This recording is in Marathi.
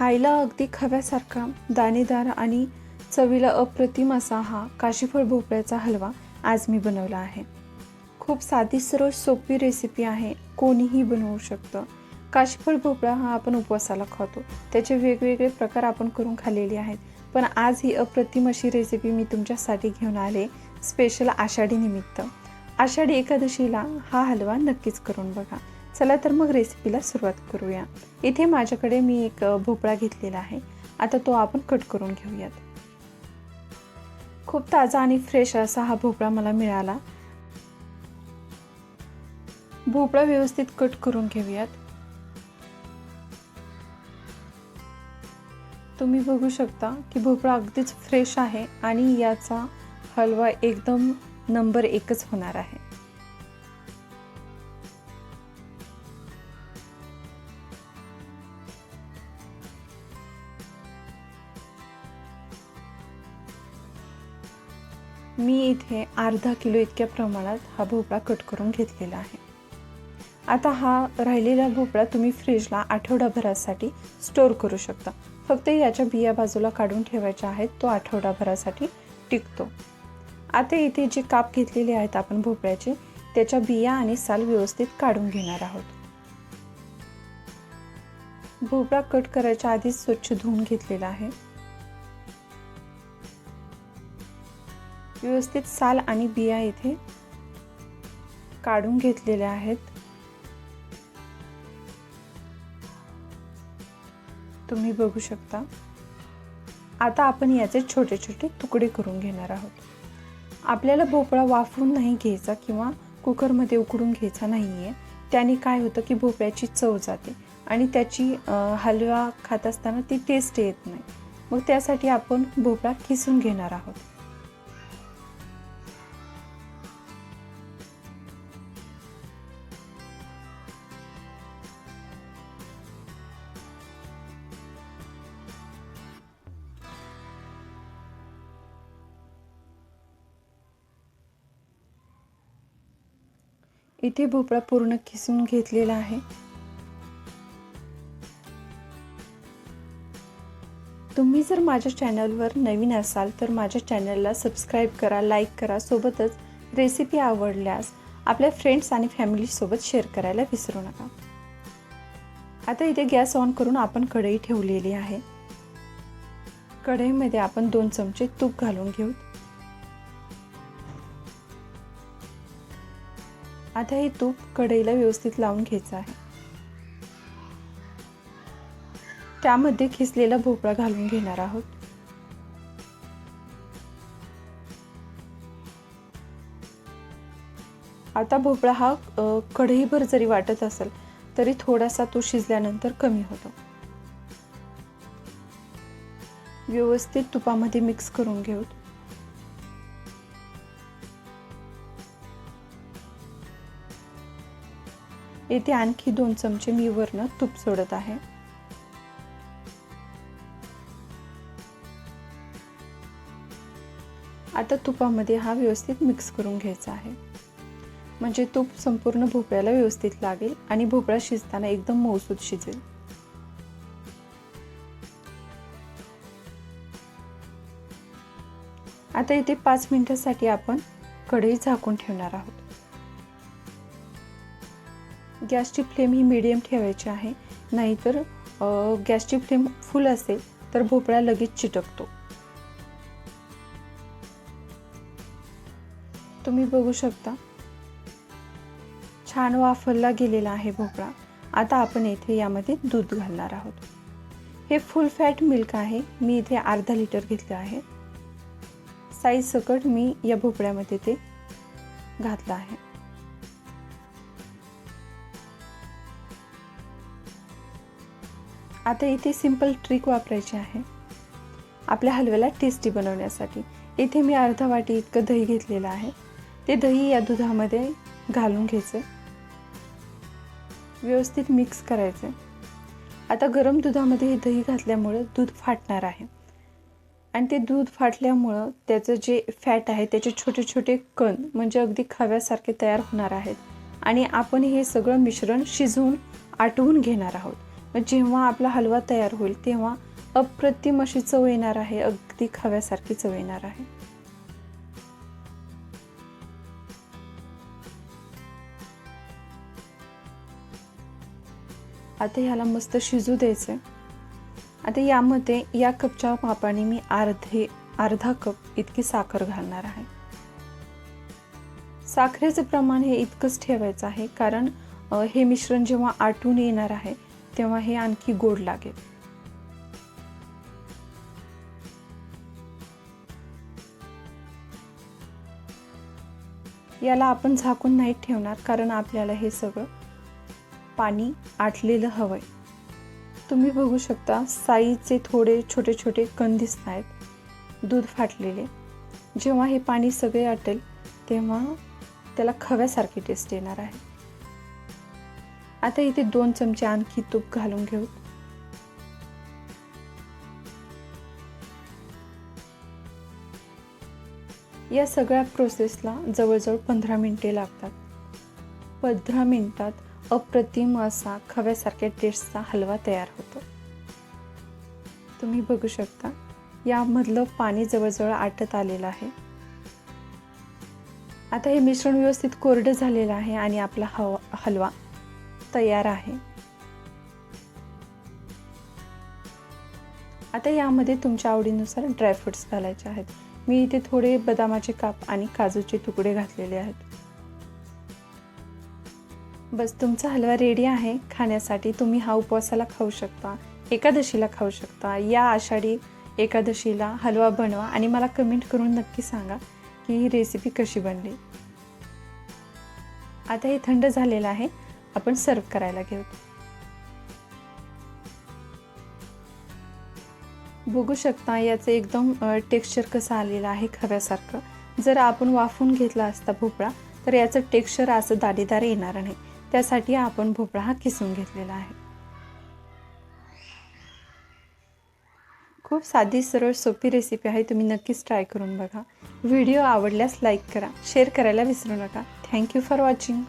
खायला अगदी खव्यासारखा दाणेदार आणि चवीला अप्रतिम असा हा काशीफळ भोपळ्याचा हलवा आज मी बनवला आहे. खूप साधी सरळ सोपी रेसिपी आहे. कोणीही बनवू शकतं. काशीफळ भोपळा हा आपण उपवासाला खातो. त्याचे वेगवेगळे प्रकार आपण करून खाल्लेले आहेत. पण आज ही अप्रतिम अशी रेसिपी मी तुमच्यासाठी घेऊन आले स्पेशल आषाढी निमित्त. आषाढी एकादशीला हा हलवा नक्कीच करून बघा. चला तर मग रेसिपीला सुरुवात करूया. इथे माझ्याकडे मी एक भोपळा घेतलेला आहे. आता तो आपण कट करून घेऊयात. खूप ताजा आणि फ्रेश असा हा भोपळा मला मिळाला. भोपळा व्यवस्थित कट करून घेऊयात. तुम्ही बघू शकता की भोपळा अगदीच फ्रेश आहे आणि याचा हलवा एकदम नंबर एकच होणार आहे. मी इथे अर्धा किलो इतक्या प्रमाणात हा भोपळा कट करून घेतलेला आहे. आता हा राहिलेला भोपळा तुम्ही फ्रीजला आठवडाभरासाठी स्टोअर करू शकता. फक्त याच्या बिया बाजूला काढून ठेवायच्या आहेत तो आठवडाभरासाठी टिकतो. आता इथे जे काप घेतलेले आहेत आपण भोपळ्याचे त्याच्या बिया आणि साल व्यवस्थित काढून घेणार आहोत. भोपळा कट करायच्या आधीच स्वच्छ धुवून घेतलेला आहे. व्यवस्थित साल आणि बिया इथे काढून घेतलेल्या आहेत. तुम्ही बघू शकता. आता आपण याचे छोटे छोटे तुकडे करून घेणार आहोत. आपल्याला भोपळा वाफवून नाही घ्यायचा किंवा कुकरमध्ये उकडून घ्यायचा नाही आहे त्याने काय होतं की भोपळ्याची चव जाते आणि त्याची हलवा खात असताना ती टेस्ट येत नाही. मग त्यासाठी आपण भोपळा किसून घेणार आहोत. इथे भोपळा पूर्ण किसून घेतलेला आहे. तुम्ही जर माझ्या चॅनलवर नवीन असाल तर माझ्या चॅनलला सबस्क्राईब करा लाईक करा सोबतच रेसिपी आवडल्यास आपल्या फ्रेंड्स आणि फॅमिलीसोबत शेअर करायला विसरू नका. आता इथे गॅस ऑन करून आपण कढई ठेवलेली आहे. कढईमध्ये आपण दोन चमचे तूप घालून घेऊ. आता हे तूप कढईला व्यवस्थित लावून घ्यायचं आहे. त्यामध्ये खिसलेला भोपळा घालून घेणार आहोत. आता भोपळा हा कढईभर जरी वाटत असेल तरी थोडासा तो शिजल्यानंतर कमी होतो. व्यवस्थित तुपामध्ये मिक्स करून घेऊ येथे आणखी दोन चमचे मी वरनं तूप सोडत आहे. आता तुपामध्ये हा व्यवस्थित मिक्स करून घ्यायचा आहे. म्हणजे तूप संपूर्ण भोपळ्याला व्यवस्थित लागेल आणि भोपळा शिजताना एकदम मऊसूत शिजेल. आता इथे पाच मिनिटासाठी आपण कढई झाकून ठेवणार आहोत. गॅसची फ्लेम ही मिडियम ठेवायची आहे. नाहीतर गॅसची फ्लेम फुल असेल तर भोपळा लगेच चिटकतो. तुम्ही बघू शकता. छान वाफरला गेलेला आहे भोपळा. आता आपण येथे यामध्ये दूध घालणार आहोत. हे फुल फॅट मिल्क आहे. मी इथे अर्धा लिटर घेतलं आहे. साईज सकट मी या भोपळ्यामध्ये ते घातलं आहे. आता इथे सिंपल ट्रिक वापरायची आहे. आपल्या हलव्याला टेस्टी बनवण्यासाठी. इथे मी अर्धा वाटी इतकं दही घेतलेलं आहे. ते दही या दुधामध्ये घालून घ्यायचे. व्यवस्थित मिक्स करायचे. आता गरम दुधामध्ये हे दही घातल्यामुळं दूध फाटणार आहे. आणि ते दूध फाटल्यामुळं त्याचं जे फॅट आहे त्याचे छोटे छोटे कण म्हणजे अगदी खव्यासारखे तयार होणार आहेत. आणि आपण हे सगळं मिश्रण शिजवून आटवून घेणार आहोत. जेव्हा आपला हलवा तयार होईल तेव्हा अप्रतिम अशी चव येणार आहे अगदी खव्यासारखी चव येणार आहे. आता ह्याला मस्त शिजू द्यायचं आता यामध्ये या कपच्या मापाने मी अर्धे अर्धा कप इतकी साखर घालणार आहे. साखरेचं प्रमाण हे इतकंच ठेवायचं आहे कारण हे मिश्रण जेव्हा आटून येणार आहे तेव्हा हे आणखी गोड लागेल. याला आपण झाकून नाही ठेवणार कारण आपल्याला हे सगळं पाणी आटलेलं हवं आहे तुम्ही बघू शकता साईचे थोडे छोटे छोटे कण दिसत आहेत दूध फाटलेले. जेव्हा हे पाणी सगळे आटेल तेव्हा त्याला खव्यासारखी टेस्ट येणार आहे. आता इथे दोन चमचे आणखी तूप घालून घेऊ. या सगळ्या प्रोसेसला जवळजवळ पंधरा मिनिटे लागतात. पंधरा मिनिटात अप्रतिम असा खव्यासारख्या टेस्टचा हलवा तयार होतो. तुम्ही बघू शकता यामधलं पाणी जवळजवळ आटत आलेलं आहे. आता हे मिश्रण व्यवस्थित कोरडं झालेलं आहे आणि आपला हवा हलवा तयार आहे. आता यामध्ये तुमच्या आवडीनुसार ड्रायफ्रुट्स घालायचे आहेत. मी इथे थोडे बदामाचे काप आणि काजूचे तुकडे घातलेले आहेत. बस तुमचा हलवा रेडी आहे. खाण्यासाठी तुम्ही हा उपवासाला खाऊ शकता एकादशीला खाऊ शकता. या आषाढी एकादशीला हलवा बनवा आणि मला कमेंट करून नक्की सांगा की ही रेसिपी कशी बनली. आता हे थंड झालेलं आहे. आपण सर्व करायला घेऊ. बघू शकता याचं एकदम टेक्स्चर कसं आलेलं आहे खव्यासारखं. जर आपण वाफून घेतला असता भोपळा तर याचं टेक्स्चर असं दाणेदार येणार नाही. त्यासाठी आपण भोपळा हा किसून घेतलेला आहे. खूप साधी सरळ सोपी रेसिपी आहे तुम्ही नक्कीच ट्राय करून बघा. व्हिडिओ आवडल्यास लाईक करा शेअर करायला विसरू नका. Thank you for watching